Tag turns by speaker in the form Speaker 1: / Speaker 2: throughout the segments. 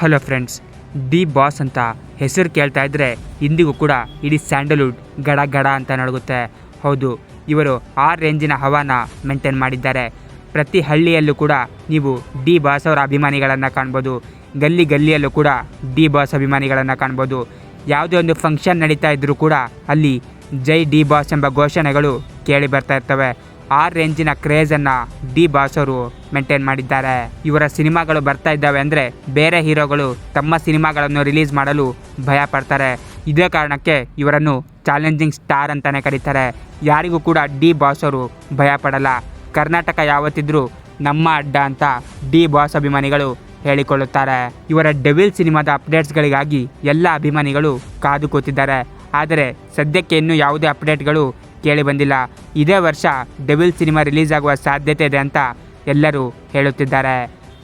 Speaker 1: Hello friends D boss ಅಂತ ಹೆಸರು ಕೇಳ್ತಾ ಇದ್ದರೆ ಇಂದಿಗೂ ಕೂಡ ಇಡೀ ಸ್ಯಾಂಡಲ್ವುಡ್ ಗಡ ಗಡ ಅಂತ ನಡಗುತ್ತೆ. ಹೌದು, ಇವರು ಆ ರೇಂಜಿನ ಹವಾನ ಮೇಂಟೈನ್ ಮಾಡಿದ್ದಾರೆ. ಪ್ರತಿ ಹಳ್ಳಿಯಲ್ಲೂ ಕೂಡ ನೀವು ಡಿ ಬಾಸ್ ಅವರ ಅಭಿಮಾನಿಗಳನ್ನು ಕಾಣ್ಬೋದು. ಗಲ್ಲಿ ಗಲ್ಲಿಯಲ್ಲೂ ಕೂಡ ಡಿ ಬಾಸ್ ಅಭಿಮಾನಿಗಳನ್ನು ಕಾಣ್ಬೋದು. ಯಾವುದೇ ಒಂದು ಫಂಕ್ಷನ್ ನಡೀತಾ ಇದ್ದರೂ ಕೂಡ ಅಲ್ಲಿ ಜೈ ಡಿ ಬಾಸ್ ಎಂಬ ಘೋಷಣೆಗಳು ಕೇಳಿ ಬರ್ತಾ ಇರ್ತವೆ. ಆ ರೇಂಜಿನ ಕ್ರೇಜನ್ನು ಡಿ ಬಾಸ್ ಅವರು ಮೇಂಟೈನ್ ಮಾಡಿದ್ದಾರೆ. ಇವರ ಸಿನಿಮಾಗಳು ಬರ್ತಾ ಇದ್ದಾವೆ ಅಂದರೆ ಬೇರೆ ಹೀರೋಗಳು ತಮ್ಮ ಸಿನಿಮಾಗಳನ್ನು ರಿಲೀಸ್ ಮಾಡಲು ಭಯ ಪಡ್ತಾರೆ. ಇದೇ ಕಾರಣಕ್ಕೆ ಇವರನ್ನು ಚಾಲೆಂಜಿಂಗ್ ಸ್ಟಾರ್ ಅಂತಾನೆ ಕರೀತಾರೆ. ಯಾರಿಗೂ ಕೂಡ ಡಿ ಬಾಸ್ ಅವರು ಭಯ ಪಡಲ್ಲ. ಕರ್ನಾಟಕ ಯಾವತ್ತಿದ್ರೂ ನಮ್ಮ ಅಡ್ಡ ಅಂತ ಡಿ ಬಾಸ್ ಅಭಿಮಾನಿಗಳು ಹೇಳಿಕೊಳ್ಳುತ್ತಾರೆ. ಇವರ ಡೆವಿಲ್ ಸಿನಿಮಾದ ಅಪ್ಡೇಟ್ಸ್ಗಳಿಗಾಗಿ ಎಲ್ಲ ಅಭಿಮಾನಿಗಳು ಕಾದು ಕೂತಿದ್ದಾರೆ. ಆದರೆ ಸದ್ಯಕ್ಕೆ ಇನ್ನೂ ಯಾವುದೇ ಅಪ್ಡೇಟ್ಗಳು ಕೇಳಿ ಬಂದಿಲ್ಲ. ಇದೇ ವರ್ಷ ಡೆವಿಲ್ ಸಿನಿಮಾ ರಿಲೀಸ್ ಆಗುವ ಸಾಧ್ಯತೆ ಇದೆ ಅಂತ ಎಲ್ಲರೂ ಹೇಳುತ್ತಿದ್ದಾರೆ.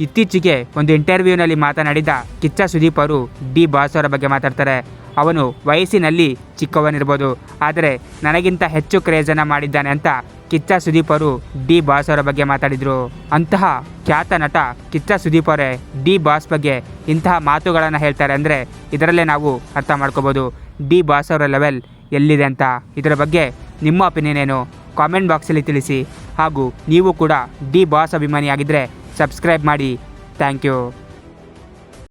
Speaker 1: ಇತ್ತೀಚೆಗೆ ಒಂದು ಇಂಟರ್ವ್ಯೂನಲ್ಲಿ ಮಾತನಾಡಿದ ಕಿಚ್ಚ ಸುದೀಪ್ ಅವರು ಡಿ ಬಾಸ್ ಅವರ ಬಗ್ಗೆ ಮಾತಾಡ್ತಾರೆ. ಅವನು ವಯಸ್ಸಿನಲ್ಲಿ ಚಿಕ್ಕವನಿರ್ಬೋದು. ಆದರೆ ನನಗಿಂತ ಹೆಚ್ಚು ಕ್ರೇಜನ್ನು ಮಾಡಿದ್ದಾನೆ ಅಂತ ಕಿಚ್ಚ ಸುದೀಪ್ ಅವರು ಡಿ ಬಾಸ್ ಅವರ ಬಗ್ಗೆ ಮಾತಾಡಿದರು. ಅಂತಹ ಖ್ಯಾತ ನಟ ಕಿಚ್ಚ ಸುದೀಪ್ ಅವರೇ ಡಿ ಬಾಸ್ ಬಗ್ಗೆ ಇಂತಹ ಮಾತುಗಳನ್ನು ಹೇಳ್ತಾರೆ ಅಂದರೆ ಇದರಲ್ಲೇ ನಾವು ಅರ್ಥ ಮಾಡ್ಕೋಬೋದು. ಡಿ ಬಾಸ್ ಅವರ ಲೆವೆಲ್ ಎಲ್ಲಿದೆ ಅಂತ. ಇದರ ಬಗ್ಗೆ ನಿಮ್ಮ ಒಪಿನಿಯನ್ ಏನು ಕಾಮೆಂಟ್ ಬಾಕ್ಸಲ್ಲಿ ತಿಳಿಸಿ. ಹಾಗೂ ನೀವು ಕೂಡ ಡಿ ಬಾಸ್ ಅಭಿಮಾನಿಯಾಗಿದ್ದರೆ ಸಬ್ಸ್ಕ್ರೈಬ್ ಮಾಡಿ. Thank you.